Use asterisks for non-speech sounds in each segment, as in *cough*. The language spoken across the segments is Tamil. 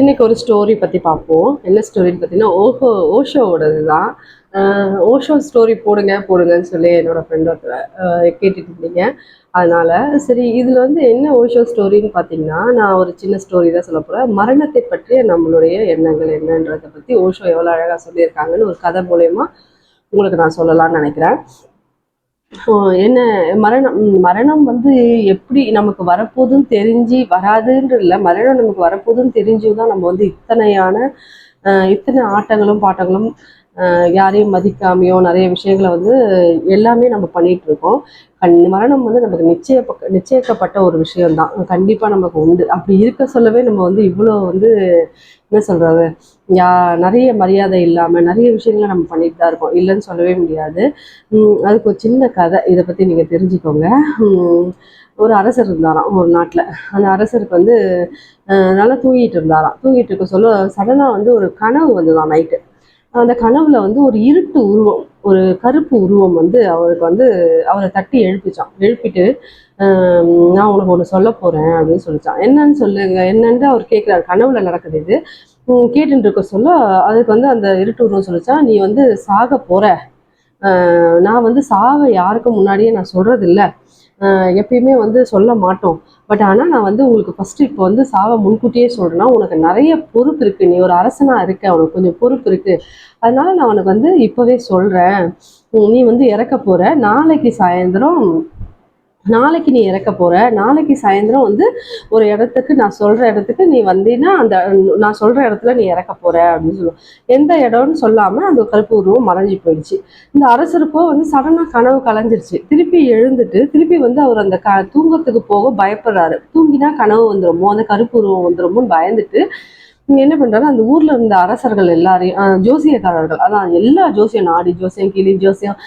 இன்றைக்கி ஒரு ஸ்டோரி பற்றி பார்ப்போம். என்ன ஸ்டோரின்னு பார்த்தீங்கன்னா ஓஹோ ஓஷோவோடது தான் ஓஷோ ஸ்டோரி போடுங்க போடுங்கன்னு சொல்லி என்னோடய ஃப்ரெண்ட் ஒருத்தர் கேட்டுட்டு இருந்தீங்க. அதனால் சரி இதில் வந்து என்ன ஓஷோ ஸ்டோரின்னு பார்த்தீங்கன்னா நான் ஒரு சின்ன ஸ்டோரி தான் சொல்ல போகிறேன் மரணத்தை பற்றிய நம்மளுடைய எண்ணங்கள் என்னன்றதை பற்றி ஓஷோ எவ்வளோ அழகாக சொல்லியிருக்காங்கன்னு ஒரு கதை மூலயமா உங்களுக்கு நான் சொல்லலாம்னு நினைக்கிறேன். என்ன மரணம் மரணம் வந்து எப்படி நமக்கு வரப்போதுன்னு தெரிஞ்சு வராதுன்ற இல்லை மரணம் நமக்கு வரப்போதுன்னு தெரிஞ்சு தான் நம்ம வந்து இத்தனையான இத்தனை ஆட்டங்களும் பாட்டங்களும் யாரையும் மதிக்காமையோ நிறைய விஷயங்களை வந்து எல்லாமே நம்ம பண்ணிட்டு இருக்கோம். கண் மரணம் வந்து நமக்கு நிச்சய நிச்சயிக்கப்பட்ட ஒரு விஷயம்தான். கண்டிப்பாக நமக்கு உண்டு. அப்படி இருக்க சொல்லவே நம்ம வந்து இவ்வளோ வந்து என்ன சொல்கிறது யா நிறைய மரியாதை இல்லாமல் நிறைய விஷயங்களை நம்ம பண்ணிட்டு தான் இருக்கோம். இல்லைன்னு சொல்லவே முடியாது. அதுக்கு ஒரு சின்ன கதை. இதை பற்றி நீங்கள் தெரிஞ்சுக்கோங்க. ஒரு அரசர் இருந்தாராம் ஒரு நாட்டில். அந்த அரசருக்கு வந்து நல்லா தூங்கிட்டு இருந்தாராம். தூங்கிட்டு இருக்க சொல்ல சடனாக வந்து ஒரு கனவு வந்துதான் நைட்டு. அந்த கனவுல வந்து ஒரு இருட்டு உருவம் ஒரு கருப்பு உருவம் வந்து அவருக்கு வந்து அவரை தட்டி எழுப்பிச்சான். எழுப்பிட்டு நான் உனக்கு ஒன்று சொல்ல போறேன் அப்படின்னு சொல்லிச்சான். என்னன்னு சொல்லுங்க என்னன்னு அவர் கேட்குறாரு கனவுல நடக்குது இது. கேட்டுட்டு இருக்க சொல்ல அதுக்கு வந்து அந்த இருட்டு உருவம் சொல்லிச்சான். நீ வந்து சாக போற. நான் வந்து சாவை யாருக்கும் முன்னாடியே நான் சொல்றது இல்லை எப்பயுமே வந்து சொல்ல மாட்டோம். பட் ஆனால் நான் வந்து உங்களுக்கு ஃபஸ்ட்டு இப்போ வந்து சாவை முன்கூட்டியே சொல்கிறேன்னா உனக்கு நிறைய பொறுப்பு இருக்குது நீ ஒரு அரசனாக இருக்க உனக்கு கொஞ்சம் பொறுப்பு இருக்குது அதனால நான் உனக்கு வந்து இப்போவே சொல்கிறேன் நீ வந்து இறக்க போகிற நாளைக்கு சாயந்தரம் நாளைக்கு நீ இறக்க போற. நாளைக்கு சாயந்தரம் வந்து ஒரு இடத்துக்கு நான் சொல்ற இடத்துக்கு நீ வந்தீன்னா அந்த நான் சொல்ற இடத்துல நீ இறக்க போற அப்படின்னு சொல்லுவோம். எந்த இடம்னு சொல்லாம அந்த கருப்பு உருவம் மறைஞ்சு போயிடுச்சு. இந்த அரசருக்கோ வந்து சடனா கனவு கலைஞ்சிருச்சு. திருப்பி எழுந்துட்டு திருப்பி வந்து அவர் அந்த க தூங்கத்துக்கு போக பயப்படுறாரு. தூங்கினா கனவு வந்துருமோ அந்த கருப்பு உருவம் வந்துருமோன்னு பயந்துட்டு இங்க என்ன பண்றாரு அந்த ஊர்ல இருந்த அரசர்கள் எல்லாரையும் ஜோசியக்காரர்கள் அதான் எல்லா ஜோசியம் நாடி ஜோசியம் கிளி ஜோசியம்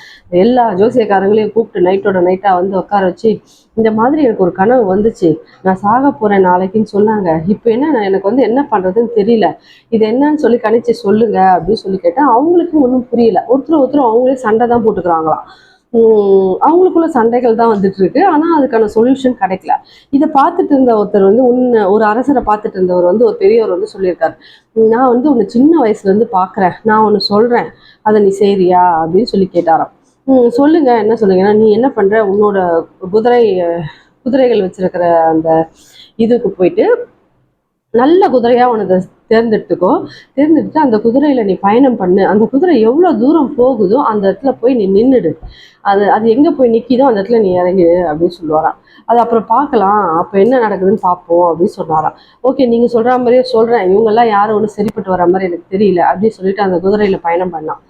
எல்லா ஜோசியக்காரங்களையும் கூப்பிட்டு நைட்டோட நைட்டா வந்து உட்கார வச்சு இந்த மாதிரி எனக்கு ஒரு கனவு வந்துச்சு. நான் சாக போறேன் நாளைக்குன்னு சொன்னாங்க. இப்போ என்ன நான் எனக்கு வந்து என்ன பண்றதுன்னு தெரியல. இது என்னன்னு சொல்லி கணிச்சு சொல்லுங்க அப்படின்னு சொல்லி கேட்டேன். அவங்களுக்கும் ஒன்றும் புரியல. ஒருத்தர் ஒருத்தர் அவங்களே சண்டை தான் போட்டுக்கிறாங்களாம். அவங்களுக்குள்ள சண்டைகள் தான் வந்துட்டு இருக்கு. ஆனா அதுக்கான சொல்யூஷன் கிடைக்கல. இதை பார்த்துட்டு இருந்த ஒருத்தர் வந்து உன்னை ஒரு அரசரை பார்த்துட்டு இருந்தவர் வந்து ஒரு பெரியவர் வந்து சொல்லியிருக்காரு. நான் வந்து உன்னை சின்ன வயசுல இருந்து பார்க்குறேன். நான் ஒன்று சொல்றேன். அதை நீ செய்றியா? அப்படின்னு சொல்லி கேட்டாராம். சொல்லுங்க. என்ன சொல்லுங்கன்னா நீ என்ன பண்ற? உன்னோட குதிரை குதிரைகள் வச்சிருக்கிற அந்த இதுக்கு போயிட்டு நல்ல குதிரையாக உனக்கு தேர்ந்தெடுத்துக்கோ. தேர்ந்தெடுத்து அந்த குதிரையில் நீ பயணம் பண்ணு. அந்த குதிரை எவ்வளோ தூரம் போகுதோ அந்த இடத்துல போய் நீ நின்றுடு அது அது எங்கே போய் நிற்கிதோ அந்த இடத்துல நீ இறங்கி அப்படின்னு சொல்லுவாராம். அது அப்புறம் பார்க்கலாம். அப்போ என்ன நடக்குதுன்னு பார்ப்போம் அப்படின்னு சொன்னாராம். ஓகே நீங்கள் சொல்கிற மாதிரியே சொல்கிறேன் இவங்கெல்லாம் யாரும் ஒன்றும் சரிப்பட்டு வர மாதிரி எனக்கு தெரியல அப்படின்னு சொல்லிட்டு அந்த குதிரையில் பயணம் பண்ணான்.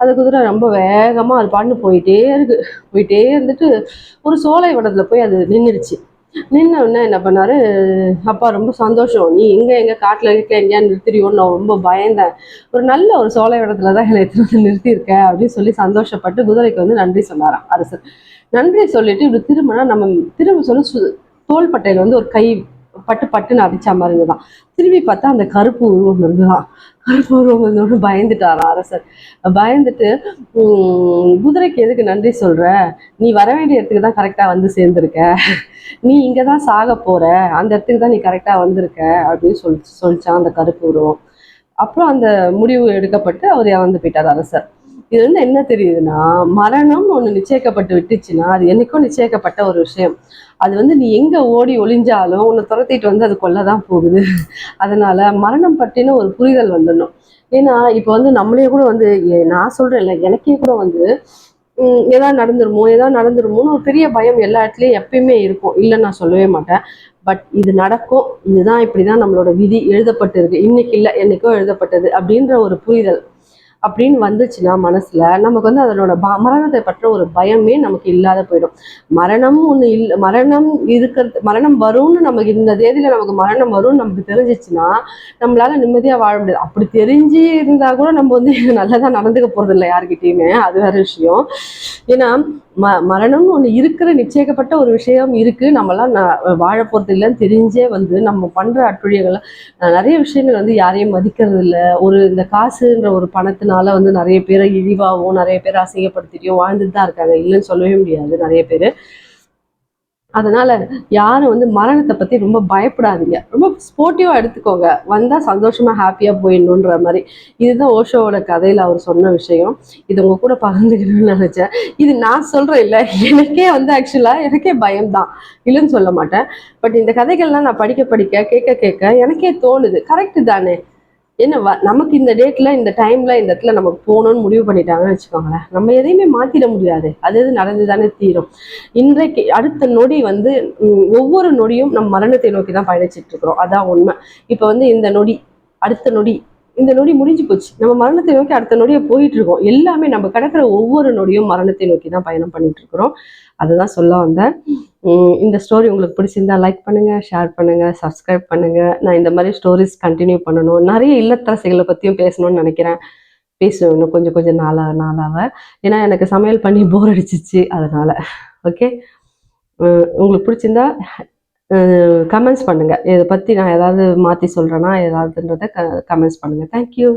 அந்த குதிரை ரொம்ப வேகமாக அது பாட்டு போயிட்டே இருக்கு. போயிட்டே இருந்துட்டு ஒரு சோலை வடத்தில் போய் அது நின்றுடுச்சு நின்ன உடனே என்ன பண்ணாரு? அப்பா ரொம்ப சந்தோஷம். நீ எங்க எங்க காட்டுல இருக்க எங்கேயா நிறுத்திரியோன்னு நான் ரொம்ப பயந்தேன். ஒரு நல்ல ஒரு சோலை இடத்துல தான் என்னை எடுத்துட்டு வந்து நிறுத்தியிருக்க அப்படின்னு சொல்லி சந்தோஷப்பட்டு குதிரைக்கு வந்து நன்றி சொன்னாராம் அரசர். நன்றி சொல்லிட்டு இப்படி திரும்பினா நம்ம திரும்ப சொல்லி சு- தோள்பட்டையில வந்து ஒரு கை பட்டு பட்டுன்னு அடிச்ச மாதிரி இருந்ததான் திரும்பி பார்த்தா அந்த கருப்பு உருவம் இருந்ததான் கருப்பு உருவம் இருந்தோன்னு பயந்துட்டாராம் அரசர். பயந்துட்டு குதிரைக்கு எதுக்கு நன்றி சொல்ற? நீ வர வேண்டிய இடத்துக்கு தான் கரெக்டா வந்து சேர்ந்துருக்க. நீ இங்கே தான் சாக போற. அந்த இடத்துக்கு தான் நீ கரெக்டா வந்திருக்க. அப்படின்னு சொல்லி சொல்லிச்சான் அந்த கருப்பு உருவம். அப்புறம் அந்த முடிவு எடுக்கப்பட்டு அவர் இறந்து போயிட்டார் அரசர். இது வந்து என்ன தெரியுதுன்னா மரணம் ஒன்று நிச்சயிக்கப்பட்டு விட்டுச்சுன்னா அது என்னைக்கும் நிச்சயிக்கப்பட்ட ஒரு விஷயம். அது வந்து நீ எங்க ஓடி ஒளிஞ்சாலும் உன்னை துரத்திட்டு வந்து அது கொல்லதான் போகுது. அதனால மரணம் பற்றின ஒரு புரிதல் வந்துடணும். ஏன்னா இப்போ வந்து நம்மளே கூட வந்து ஏ- நான் சொல்றேன்ல எனக்கே கூட வந்து ஏதாவது நடந்துருமோ ஏதாவது நடந்துருமோன்னு ஒரு பெரிய பயம் எல்லா இடத்துலையும் எப்பயுமே இருக்கும். இல்லை நான் சொல்லவே மாட்டேன். பட் இது நடக்கும். இதுதான் இப்படிதான் நம்மளோட விதி எழுதப்பட்டிருக்கு. இன்னைக்கு இல்லை என்னைக்கோ எழுதப்பட்டது அப்படின்ற ஒரு புரிதல். அப்படின்னு வந்துச்சுன்னா மனசில் நமக்கு வந்து அதனோட ப- மரணத்தை பற்ற ஒரு பயமே நமக்கு இல்லாத போயிடும். மரணம் ஒன்று இல்லை மரணம் இருக்கிறது மரணம் வரும்னு நமக்கு இந்த தேதியில் நமக்கு மரணம் வரும்னு நமக்கு தெரிஞ்சிச்சுன்னா நம்மளால் நிம்மதியாக வாழ முடியாது. அப்படி தெரிஞ்சு இருந்தால் கூட நம்ம வந்து *laughs* நல்லதாக நடந்துக்க போகிறது இல்லை யார்கிட்டயுமே. அது வேற விஷயம். ஏன்னா ம மரணம் ஒன்று இருக்கிற நிச்சயிக்கப்பட்ட ஒரு விஷயம் இருக்குது நம்மளாம் ந- வாழ போகிறது இல்லைன்னு தெரிஞ்சே வந்து நம்ம பண்ணுற அட்டுழியங்கள் நிறைய விஷயங்கள் வந்து யாரையும் மதிக்கிறது இல்லை ஒரு இந்த காசுன்ற ஒரு பணத்தை இதனால வந்து நிறைய பேரை இழிவாகவும் நிறைய பேர் அசிங்கப்படுத்திட்டும் வாழ்ந்துட்டு தான் இருக்காங்க. இல்லைன்னு சொல்லவே முடியாது நிறைய பேர். அதனால யாரும் வந்து மரணத்தை பத்தி ரொம்ப பயப்படாதீங்க. ரொம்ப ஸ்போர்ட்டிவா எடுத்துக்கோங்க. வந்தா சந்தோஷமா ஹாப்பியா போயிடணுன்ற மாதிரி. இதுதான் ஓஷோவோட கதையில அவர் சொன்ன விஷயம். இது உங்க கூட பகிர்ந்துக்கணும்னு நினைச்சேன். இது நான் சொல்றேன் இல்ல. எனக்கே வந்து ஆக்சுவலா எனக்கே பயம்தான். இல்லைன்னு சொல்ல மாட்டேன். பட் இந்த கதைகள்லாம் நான் படிக்க படிக்க கேட்க கேட்க எனக்கே தோணுது. கரெக்ட் தானே? என்ன வ- நமக்கு இந்த டேட்ல இந்த டைம்ல இந்த இடத்துல நமக்கு போகணும்னு முடிவு பண்ணிட்டாங்கன்னு வச்சுக்கோங்களேன். நம்ம எதையுமே மாத்திட முடியாது. அது எது நடந்து தானே தீரும். இன்றைக்கு அடுத்த நொடி வந்து ஒவ்வொரு நொடியும் நம்ம மரணத்தை நோக்கி தான் பயணிச்சிட்டு இருக்கிறோம். அதான் உண்மை. இப்போ வந்து இந்த நொடி அடுத்த நொடி இந்த நொடி முடிஞ்சு போச்சு. நம்ம மரணத்தை நோக்கி அடுத்த நொடியை போயிட்டு இருக்கோம். எல்லாமே நம்ம கிடக்கிற ஒவ்வொரு நொடியும் மரணத்தை நோக்கி தான் பயணம் பண்ணிட்டு இருக்கிறோம். அதுதான் சொல்ல வந்தேன். இந்த ஸ்டோரி உங்களுக்கு பிடிச்சிருந்தா லைக் பண்ணுங்க ஷேர் பண்ணுங்க சப்ஸ்கிரைப் பண்ணுங்க. நான் இந்த மாதிரி ஸ்டோரிஸ் கண்டினியூ பண்ணணும். நிறைய இல்லத்தரசைகளை பற்றியும் பேசணும்னு நினைக்கிறேன். பேசுவேன் இன்னும் கொஞ்சம் கொஞ்சம் நாளா நாளாக ஏன்னா எனக்கு சமையல் பண்ணி போர் அடிச்சிச்சு. அதனால ஓகே உங்களுக்கு பிடிச்சிருந்தா கமெண்ட்ஸ் பண்ணுங்கள் இதை பற்றி நான் ஏதாவது மாற்றி சொல்கிறேன்னா ஏதாவதுன்றதை க கமெண்ட்ஸ் பண்ணுங்கள் தேங்க்யூ